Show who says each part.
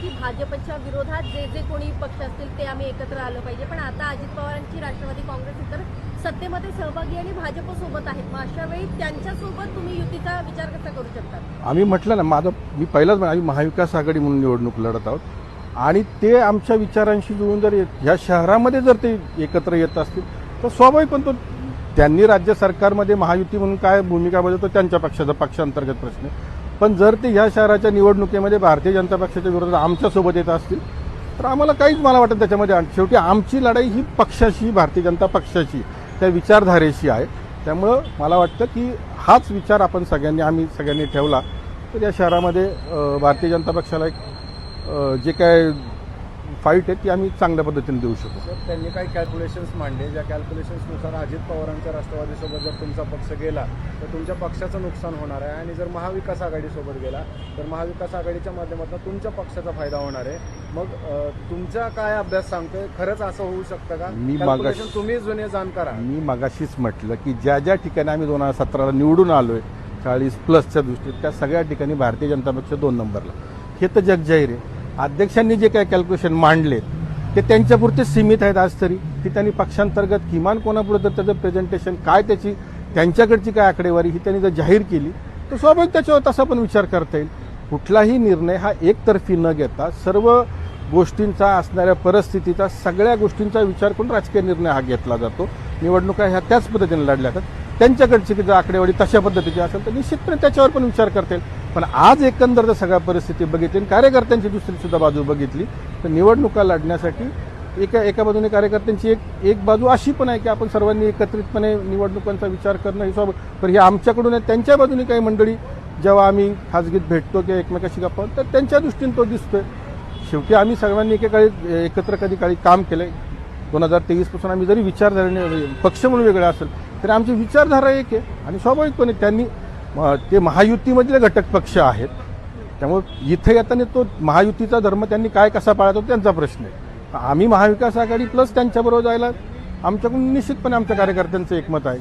Speaker 1: की भाजपच्या विरोधात जे जे कोणी पक्ष असतील ते आम्ही एकत्र आलं पाहिजे. पण आता अजित पवारांची राष्ट्रवादी काँग्रेस इतर सत्तेमध्ये सहभागी आणि भाजपसोबत आहेत. मग अशा वेळी त्यांच्यासोबत तुम्ही युतीचा विचार कसा करू शकता?
Speaker 2: आम्ही म्हटलं ना माझं मी पहिलाच आम्ही महाविकास आघाडी म्हणून निवडणूक लढत आहोत. आणि ते आमच्या विचारांशी जुळून जर येत- ह्या शहरामध्ये जर ते एकत्र येत असतील तर स्वाभाविक पण तो त्यांनी राज्य सरकारमध्ये महायुती म्हणून काय भूमिका बजावतो त्यांच्या पक्षाचा पक्षांतर्गत प्रश्न पण जर ते ह्या शहराच्या निवडणुकीमध्ये भारतीय जनता पक्षाच्या विरोधात आमच्यासोबत येत असतील तर आम्हाला काहीच मला वाटतं त्याच्यामध्ये शेवटी आमची लढाई ही पक्षाशी भारतीय जनता पक्षाची त्या विचारधारेशी आहे. त्यामुळं मला वाटतं की हाच विचार आपण सगळ्यांनी आम्ही सगळ्यांनी ठेवला. तर या शहरामध्ये भारतीय जनता पक्षाला एक जे काय फाईट आहे ती आम्ही चांगल्या पद्धतीने देऊ शकू.
Speaker 3: सर त्यांनी काही कॅल्क्युलेशन्स मांडले. ज्या कॅल्क्युलेशन्सनुसार अजित पवारांच्या राष्ट्रवादीसोबत जर तुमचा पक्ष गेला तर तुमच्या पक्षाचं नुकसान होणार आहे. आणि जर महाविकास आघाडीसोबत गेला तर महाविकास आघाडीच्या माध्यमातून तुमच्या पक्षाचा फायदा होणार आहे. मग तुमचा काय अभ्यास सांगतोय? खरंच असं होऊ शकतं का?
Speaker 2: मी मागाशी-
Speaker 3: तुम्ही जुने जाणकार
Speaker 2: मी मगाशीच म्हटलं की ज्या ज्या ठिकाणी आम्ही दोन हजार सतराला निवडून आलोय चाळीस प्लसच्या दृष्टीत त्या सगळ्या ठिकाणी भारतीय जनता पक्ष दोन नंबरला. हे तर जगजाहीर आहे. अध्यक्षांनी जे काही कॅल्क्युलेशन मांडले ते त्यांच्यापुरते सीमित आहेत आज तरी. की त्यांनी पक्षांतर्गत किमान कोणापुढे तर त्याचं प्रेझेंटेशन काय त्याची त्यांच्याकडची काय आकडेवारी ही त्यांनी जर जाहीर केली तर स्वाभाविक त्याच्यावर तसा पण विचार करता येईल. कुठलाही निर्णय हा एकतर्फी न घेता सर्व गोष्टींचा असणाऱ्या परिस्थितीचा सगळ्या गोष्टींचा विचार करून राजकीय निर्णय हा घेतला जातो. निवडणुका ह्या त्याच पद्धतीने लढल्या जातात. त्यांच्याकडची जर आकडेवारी तशा पद्धतीची असेल तर निश्चितपणे त्याच्यावर पण विचार करता येईल पण आज एकंदर जर सगळ्या परिस्थिती बघितली आणि कार्यकर्त्यांची दुसरी सुद्धा बाजू बघितली तर निवडणुका लढण्यासाठी एका एका बाजूने कार्यकर्त्यांची एक एक बाजू अशी पण आहे की आपण सर्वांनी एकत्रितपणे निवडणुकांचा विचार करणं हे स्वाभाविक. पण हे आमच्याकडून आहे त्यांच्या बाजूने काही मंडळी जेव्हा आम्ही खाजगीत भेटतो किंवा एकमेकाशी गप्पा तर त्यांच्या दृष्टीने तो दिसतोय. शेवटी आम्ही सर्वांनी एकेकाळी एकत्र कधी काळी काम केलंय. दोन हजार तेवीसपासून आम्ही जरी विचारधारणे पक्ष म्हणून वेगळा असेल तरी आमची विचारधारा एक आहे. आणि स्वाभाविकपणे त्यांनी ते महायुतीमधले घटक पक्ष आहेत. त्यामुळे इथे येताना तो महायुतीचा धर्म त्यांनी काय कसा पाळतो त्यांचा प्रश्न आहे. आम्ही महाविकास आघाडी प्लस त्यांच्याबरोबर जायला आमच्याकडून निश्चितपणे आमच्या कार्यकर्त्यांचं एकमत आहे.